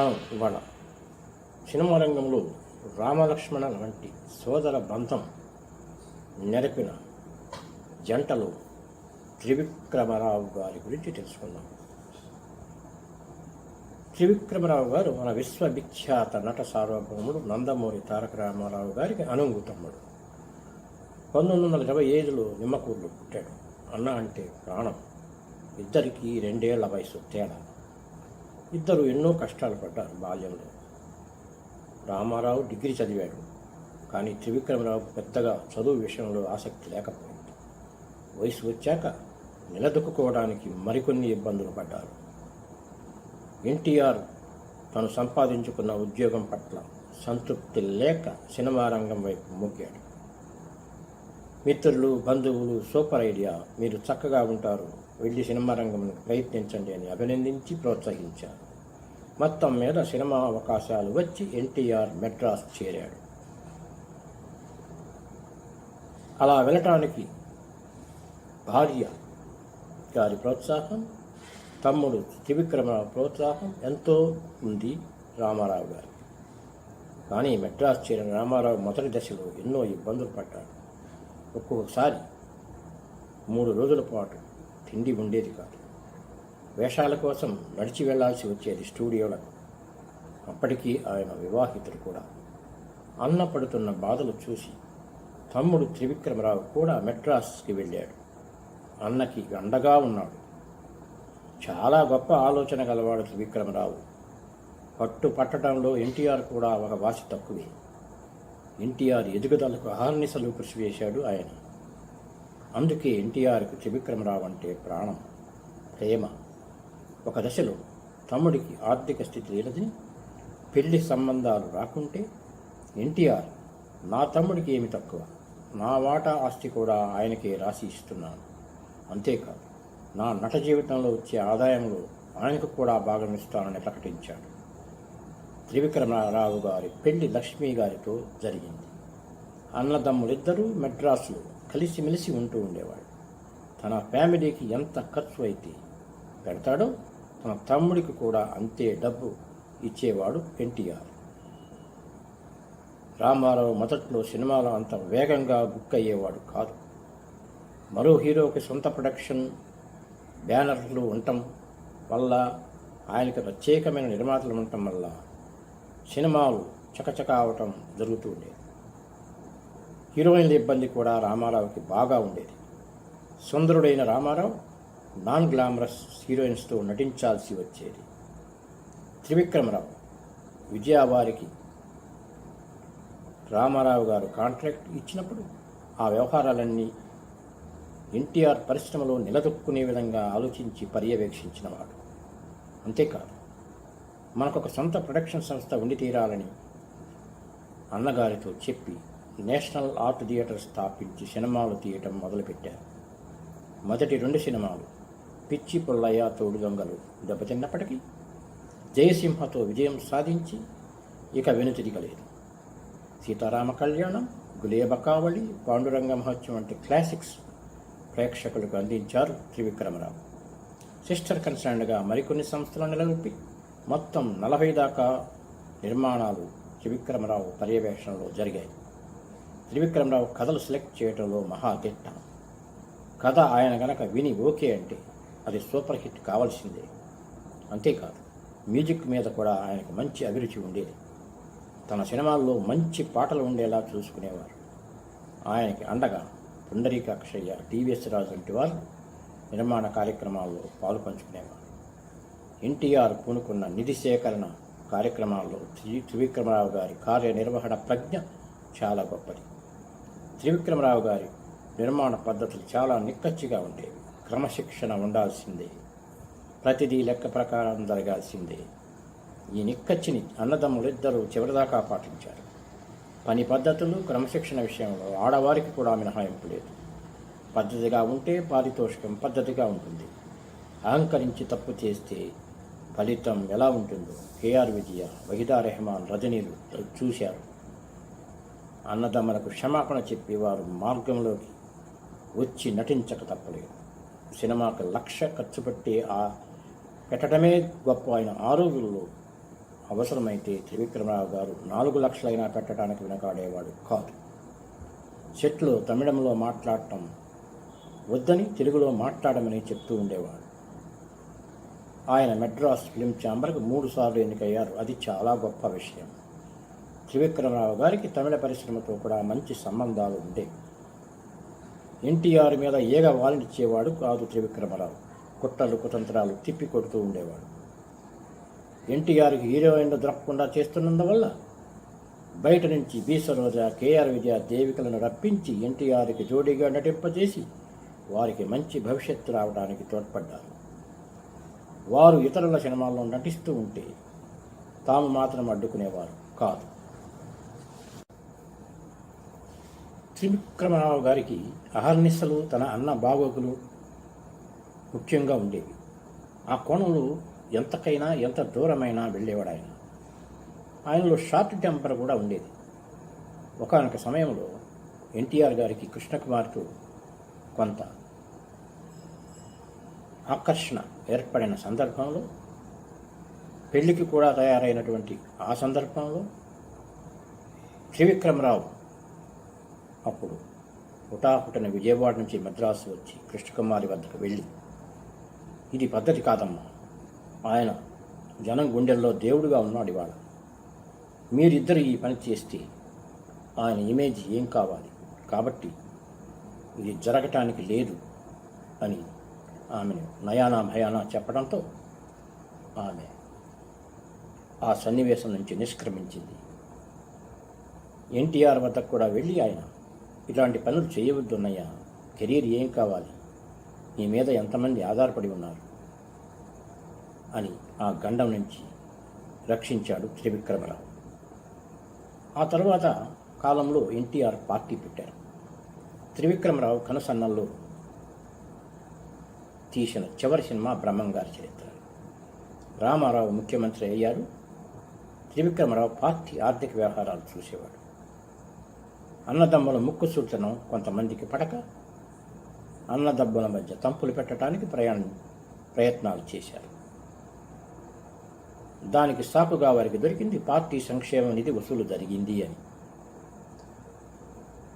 మనం ఇవాళ. సినిమా రంగంలో రామలక్ష్మణ వంటి సోదర బంధం నెరపిన జంటలో త్రివిక్రమరావు గారి గురించి తెలుసుకుందాం. త్రివిక్రమరావు గారు మన విశ్వవిఖ్యాత నట సార్వభౌముడు నందమూరి తారక రామారావు గారికి అనుంగు తమ్ముడు. పంతొమ్మిది వందల ఇరవై ఐదులో నిమ్మకూరులో పుట్టాడు. అన్న అంటే ప్రాణం. ఇద్దరికీ రెండేళ్ళ వయసు తేడా. ఇద్దరు ఎన్నో కష్టాలు పడ్డారు బాల్యంలో. రామారావు డిగ్రీ చదివాడు. కానీ త్రివిక్రమరావు పెద్దగా చదువు విషయంలో ఆసక్తి లేకపోయింది. వయసు వచ్చాక నిలదొక్కుకోవడానికి మరికొన్ని ఇబ్బందులు పడ్డారు. ఎన్టీఆర్ తను సంపాదించుకున్న ఉద్యోగం పట్ల సంతృప్తి లేక సినిమా రంగం వైపు మొగ్గాడు మిత్రులు బంధువులు సూపర్ ఐడియా మీరు చక్కగా ఉంటారు. వెళ్ళి సినిమా రంగం ప్రయత్నించండి అని అభినందించి ప్రోత్సహించారు. మొత్తం మీద సినిమా అవకాశాలు వచ్చి ఎన్టీఆర్ మెడ్రాస్ చేరాడు. అలా వెళ్ళటానికి భార్య గారి ప్రోత్సాహం తమ్ముడు త్రివిక్రమరావు ప్రోత్సాహం ఎంతో ఉంది రామారావు గారి కానీ మెడ్రాస్ చేరిన రామారావు మొదటి దశలో ఎన్నో ఇబ్బందులు పడ్డాడు. ఒక్కొక్కసారి మూడు రోజుల పాటు తిండి ఉండేది కాదు. వేషాల కోసం నడిచి వెళ్ళాల్సి వచ్చేది స్టూడియోలకు. అప్పటికీ ఆయన వివాహితుడు కూడా. అన్న పడుతున్న బాధలు చూసి తమ్ముడు త్రివిక్రమరావు కూడా మెడ్రాస్కి వెళ్ళాడు. అన్నకి అండగా ఉన్నాడు. చాలా గొప్ప ఆలోచన గలవాడు త్రివిక్రమరావు. పట్టు పట్టడంలో ఎన్టీఆర్ కూడా ఒక వాసి తక్కువే. ఎన్టీఆర్ ఎదుగుదలకు అహర్నిశలు కృషి చేశాడు ఆయన. అందుకే ఎన్టీఆర్కు త్రివిక్రమరావు అంటే ప్రాణం ప్రేమ. ఒక దశలో తమ్ముడికి ఆర్థిక స్థితి లేనిది పెళ్ళి సంబంధాలు రాకుంటే ఎన్టీఆర్ నా తమ్ముడికి ఏమి తక్కువ? నా వాటా ఆస్తి కూడా ఆయనకే రాసి ఇస్తున్నాను. అంతేకాదు నా నట జీవితంలో వచ్చే ఆదాయంలో ఆయనకు కూడా భాగం ఇస్తానని ప్రకటించాడు. త్రివిక్రమరావు గారి పెళ్ళి లక్ష్మీ గారితో జరిగింది. అన్నదమ్ములిద్దరూ మెడ్రాసులో కలిసిమెలిసి ఉంటూ ఉండేవాడు. తన ఫ్యామిలీకి ఎంత ఖర్చు అయితే పెడతాడో తన తమ్ముడికి కూడా అంతే డబ్బు ఇచ్చేవాడు ఎన్టీఆర్. రామారావు మొదట్లో సినిమాలో అంత వేగంగా బుక్ అయ్యేవాడు కాదు. మరో హీరోకి సొంత ప్రొడక్షన్ బ్యానర్లు ఉండటం వల్ల ఆయనకు ప్రత్యేకమైన నిర్మాతలు ఉండటం వల్ల సినిమాలు చకచక అవటం జరుగుతూ ఉండేది. హీరోయిన్ల ఇబ్బంది కూడా రామారావుకి బాగా ఉండేది. సుందరుడైన రామారావు నాన్ గ్లామరస్ హీరోయిన్స్తో నటించాల్సి వచ్చేది. త్రివిక్రమరావు విజయవారికి రామారావు గారు కాంట్రాక్ట్ ఇచ్చినప్పుడు ఆ వ్యవహారాలన్నీ ఎన్టీఆర్ పరిశ్రమలో నిలదొక్కునే విధంగా ఆలోచించి పర్యవేక్షించినవాడు. అంతేకాదు మనకొక సొంత ప్రొడక్షన్ సంస్థ ఉండి తీరాలని అన్నగారితో చెప్పి నేషనల్ ఆర్ట్ థియేటర్ స్థాపించి సినిమాలు తీయటం మొదలుపెట్టారు. మొదటి రెండు సినిమాలు పిచ్చి పుల్లయ్య తోడు దొంగలు దెబ్బతిన్నప్పటికీ జయసింహతో విజయం సాధించి ఇక వెనుతిరగలేదు. సీతారామ కళ్యాణం గులేబకావళి పాండురంగ మహోత్సవం వంటి క్లాసిక్స్ ప్రేక్షకులకు అందించారు త్రివిక్రమరావు. సిస్టర్ కన్సర్న్గా మరికొన్ని సంస్థలు నెలకొల్పి మొత్తం నలభై దాకా నిర్మాణాలు త్రివిక్రమరావు పర్యవేక్షణలో జరిగాయి. త్రివిక్రమరావు కథలు సెలెక్ట్ చేయడంలో మహా దిట్టం కథ ఆయన గనక విని ఓకే అంటే అది సూపర్ హిట్ కావాల్సిందే. అంతేకాదు మ్యూజిక్ మీద కూడా ఆయనకు మంచి అభిరుచి ఉండేది. తన సినిమాల్లో మంచి పాటలు ఉండేలా చూసుకునేవారు. ఆయనకి అండగా పుండరీకాక్షయ్య టీవీఎస్ రాజు వంటి వారు నిర్మాణ కార్యక్రమాల్లో పాలు పంచుకునేవారు. ఎన్టీఆర్ పూనుకున్న నిధి సేకరణ కార్యక్రమాల్లో త్రివిక్రమరావు గారి కార్యనిర్వహణ ప్రజ్ఞ చాలా గొప్పది. త్రివిక్రమరావు గారి నిర్మాణ పద్ధతులు చాలా నిక్కచ్చిగా ఉండేవి క్రమశిక్షణ ఉండాల్సిందే. ప్రతిదీ లెక్క ప్రకారం జరగాల్సిందే. ఈ నిక్కచ్చిని అన్నదమ్ములిద్దరూ చివరిదాకా పాటించారు. పని పద్ధతులు క్రమశిక్షణ విషయంలో ఆడవారికి కూడా మినహాయింపు లేదు. పద్ధతిగా ఉంటే పారితోషికం పద్ధతిగా ఉంటుంది. అహంకరించి తప్పు చేస్తే ఫలితం ఎలా ఉంటుందో కేఆర్ విజయ వహిదా రెహమాన్ రజనీలు చూశారు. అన్నదమ్మలకు క్షమాపణ చెప్పి వారు మార్గంలోకి వచ్చి నటించక తప్పలేదు. సినిమాకు లక్ష ఖర్చు పెట్టి ఆ పెట్టడమే గొప్ప ఆయన ఆ రోజుల్లో అవసరమైతే త్రివిక్రమరావు గారు నాలుగు లక్షలైనా పెట్టడానికి వెనకాడేవాడు కాదు. సెట్లో తమిళంలో మాట్లాడటం వద్దని తెలుగులో మాట్లాడమని చెప్తూ ఉండేవాడు. ఆయన మెడ్రాస్ ఫిలిం ఛాంబర్కి మూడు సార్లు ఎన్నికయ్యారు. అది చాలా గొప్ప విషయం. త్రివిక్రమరావు గారికి తమిళ పరిశ్రమతో కూడా మంచి సంబంధాలు ఉండేవి ఎన్టీఆర్ మీద ఏగ వాలినిచ్చేవాడు కాదు త్రివిక్రమరావు. కుట్రలు కుతంత్రాలు తిప్పి కొడుతూ ఉండేవాడు. ఎన్టీఆర్కి హీరోయిన్లు దొరకకుండా చేస్తున్నందువల్ల బయట నుంచి బి కేఆర్ విజయ దేవికలను రప్పించి ఎన్టీఆర్కి జోడీగా నటింపజేసి వారికి మంచి భవిష్యత్తు రావడానికి తోడ్పడ్డారు. వారు ఇతరుల సినిమాల్లో నటిస్తూ ఉంటే తాము మాత్రం అడ్డుకునేవారు కాదు. త్రివిక్రమరావు గారికి అహర్నిశలు తన అన్న బాగోగులు ముఖ్యంగా ఉండేవి. ఆ కోణంలో ఎంతకైనా ఎంత దూరమైనా వెళ్ళేవాడు ఆయన. ఆయనలో షార్ట్ టెంపర్ కూడా ఉండేది. ఒకనొక సమయంలో ఎన్టీఆర్ గారికి కృష్ణకుమార్తో కొంత ఆకర్షణ ఏర్పడిన సందర్భంలో పెళ్ళికి కూడా తయారైనటువంటి ఆ సందర్భంలో త్రివిక్రమరావు అప్పుడు హుటాహుటన విజయవాడ నుంచి మద్రాసు వచ్చి కృష్ణకుమారి వద్దకు వెళ్ళి ఇది పద్ధతి కాదమ్మా. ఆయన జనం గుండెల్లో దేవుడుగా ఉన్నాడు ఇవాళ. మీరిద్దరు ఈ పని చేస్తే ఆయన ఇమేజ్ ఏం కావాలి? కాబట్టి ఇది జరగటానికి లేదు అని ఆమెను నయానా భయానా చెప్పడంతో ఆమె ఆ సన్నివేశం నుంచి నిష్క్రమించింది. ఎన్టీఆర్ వద్దకు కూడా వెళ్ళి ఆయన ఇలాంటి పనులు చేయవద్దున్నయ్యా కెరీర్ ఏం కావాలి? నీ మీద ఎంతమంది ఆధారపడి ఉన్నారు? అని ఆ గండం నుంచి రక్షించాడు త్రివిక్రమరావు. ఆ తర్వాత కాలంలో ఎన్టీఆర్ పార్టీ పెట్టారు. త్రివిక్రమరావు కనసన్నల్లో తీసిన చివరి సినిమా బ్రహ్మంగారి చరిత్ర. రామారావు ముఖ్యమంత్రి అయ్యారు. త్రివిక్రమరావు పార్టీ ఆర్థిక వ్యవహారాలు చూసేవాడు. అన్నదమ్ముల ముక్కు సూచనం కొంతమందికి పడక అన్నదమ్ముల మధ్య తంపులు పెట్టడానికి ప్రయాణం ప్రయత్నాలు చేశారు. దానికి సాకుగా వారికి దొరికింది పార్టీ సంక్షేమ నిధి వసూలు జరిగింది అని.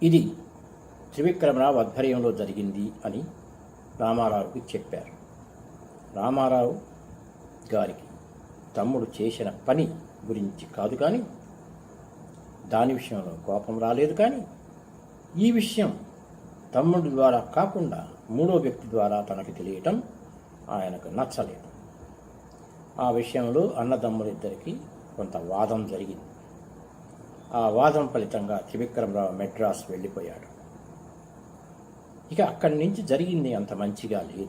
ఇది త్రివిక్రమరావు ఆధ్వర్యంలో జరిగింది అని రామారావుకి చెప్పారు. రామారావు గారికి తమ్ముడు చేసిన పని గురించి కాదు కానీ దాని విషయంలో కోపం రాలేదు కానీ ఈ విషయం తమ్ముడి ద్వారా కాకుండా మూడో వ్యక్తి ద్వారా తనకు తెలియటం ఆయనకు నచ్చలేదు. ఆ విషయంలో అన్నదమ్ములిద్దరికీ కొంత వాదం జరిగింది. ఆ వాదం ఫలితంగా త్రివిక్రమరావు మెడ్రాస్ వెళ్ళిపోయాడు. ఇక అక్కడి నుంచి జరిగింది అంత మంచిగా లేదు.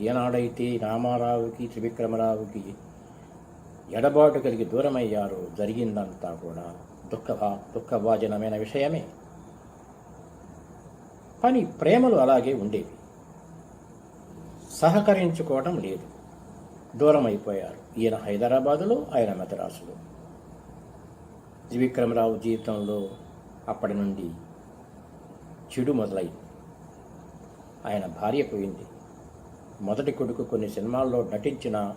ఏనాడైతే రామారావుకి త్రివిక్రమరావుకి ఎడబాటు కలిగి దూరమయ్యారో జరిగిందంతా కూడా దుఃఖభా దుఃఖభాజనమైన విషయమే. పని ప్రేమలు అలాగే ఉండేవి. సహకరించుకోవడం లేదు. దూరం అయిపోయారు ఈయన హైదరాబాదులో ఆయన మద్రాసులో. త్రివిక్రమరావు జీవితంలో అప్పటి నుండి చెడు మొదలైంది ఆయన భార్య పోయింది. మొదటి కొడుకు కొన్ని సినిమాల్లో నటించిన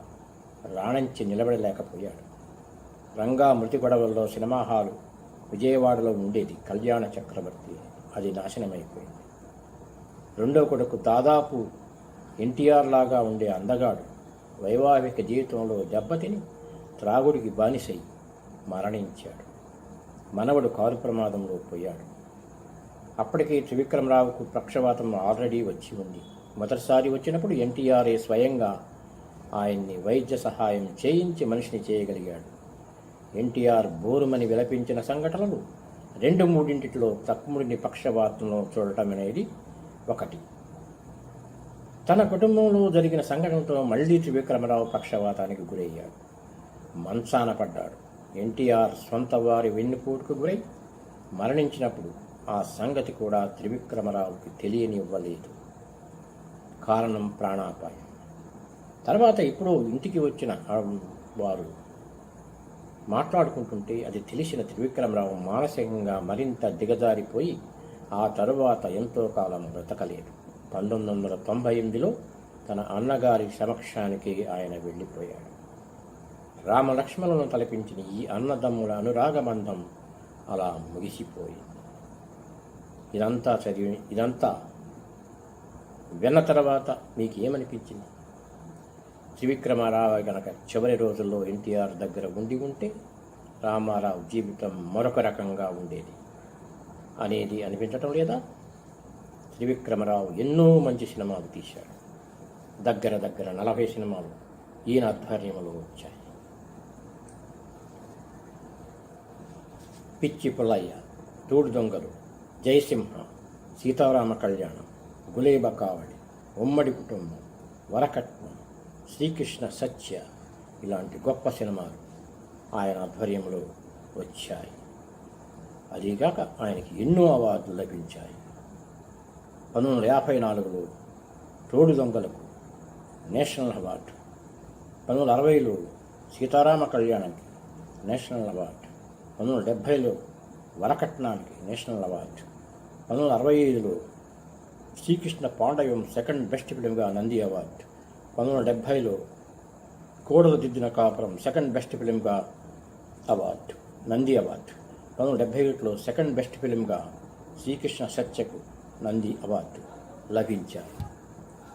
రాణించి నిలబడలేకపోయాడు. రంగా మృతి గొడవల్లో సినిమా హాలు విజయవాడలో ఉండేది కళ్యాణ చక్రవర్తి. అది నాశనమైపోయింది. రెండో కొడుకు దాదాపు ఎన్టీఆర్ లాగా ఉండే అందగాడు వైవాహిక జీవితంలో దెబ్బతిని త్రాగుడికి బానిసై మరణించాడు. మనవడు కారు ప్రమాదంలో పోయాడు. అప్పటికే త్రివిక్రమరావుకు పక్షవాతం ఆల్రెడీ వచ్చి ఉంది. మొదటిసారి వచ్చినప్పుడు ఎన్టీఆర్ఏ స్వయంగా ఆయన్ని వైద్య సహాయం చేయించి మనిషిని చేయగలిగాడు. ఎన్టీఆర్ బోరుమని విలపించిన సంఘటనలు రెండు మూడింటిలో తక్కుముడిని పక్షవాతంలో చూడటం అనేది ఒకటి. తన కుటుంబంలో జరిగిన సంఘటనతో మళ్ళీ త్రివిక్రమరావు పక్షవాతానికి గురయ్యాడు. మంచాన పడ్డాడు. ఎన్టీఆర్ సొంత వారి వెన్నుపోటుకు గురై మరణించినప్పుడు ఆ సంగతి కూడా త్రివిక్రమరావుకి తెలియనివ్వలేదు. కారణం ప్రాణాపాయం. తర్వాత ఇప్పుడు ఇంటికి వచ్చిన వారు మాట్లాడుకుంటుంటే అది తెలిసిన త్రివిక్రమరావు మానసికంగా మరింత దిగజారిపోయి ఆ తరువాత ఎంతో కాలం బ్రతకలేదు. పంతొమ్మిది వందల తొంభై ఎనిమిదిలో తన అన్నగారి సమక్షానికి ఆయన వెళ్ళిపోయాడు. రామలక్ష్మణులను తలపించిన ఈ అన్నదమ్ముల అనురాగబంధం అలా ముగిసిపోయింది. ఇదంతా చదివి ఇదంతా విన్న తర్వాత మీకు ఏమనిపించింది త్రివిక్రమారావు గనక చివరి రోజుల్లో ఎన్టీఆర్ దగ్గర ఉండి ఉంటే రామారావు జీవితం మరొక రకంగా ఉండేది. అనేది అనిపించటం లేదా? త్రివిక్రమరావు ఎన్నో మంచి సినిమాలు తీశాడు. దగ్గర దగ్గర నలభై సినిమాలు ఈయన ఆధ్వర్యంలో వచ్చాయి. పిచ్చి పుల్లయ్య తూడు దొంగలు జయసింహ సీతారామ కళ్యాణం గులేబ కావడి ఉమ్మడి కుటుంబం వరకట్ శ్రీకృష్ణ సత్య ఇలాంటి గొప్ప సినిమాలు ఆయన ఆధ్వర్యంలో వచ్చాయి. అదీగాక ఆయనకి ఎన్నో అవార్డులు లభించాయి. పంతొమ్మిది వందల యాభై నాలుగులో తోడు దొంగలకు నేషనల్ అవార్డు పంతొమ్మిది వందల అరవైలో సీతారామ కళ్యాణానికి నేషనల్ అవార్డు పంతొమ్మిది వందల డెబ్భైలో వరకట్నానికి నేషనల్ అవార్డు పంతొమ్మిది వందల అరవై ఐదులో శ్రీకృష్ణ పాండవం సెకండ్ బెస్ట్ ఫిలింగా నంది అవార్డు పంతొమ్మిది వందల డెబ్భైలో కోడలు దిద్దిన కాపురం సెకండ్ బెస్ట్ ఫిలింగా అవార్డు నంది అవార్డు. పంతొమ్మిది వందల డెబ్భై ఒకటిలో సెకండ్ బెస్ట్ ఫిలింగా శ్రీకృష్ణ సత్యకు నంది అవార్డు లభించారు.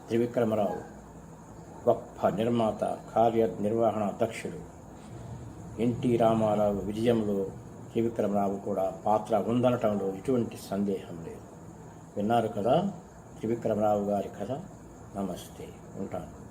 త్రివిక్రమరావు గొప్ప నిర్మాత కార్యనిర్వహణ అధ్యక్షుడు. ఎన్టీ రామారావు విజయంలో త్రివిక్రమరావు కూడా పాత్ర ఉందనటంలో ఎటువంటి సందేహం లేదు. విన్నారు కదా త్రివిక్రమరావు గారి కథ? నమస్తే ఉంటాను.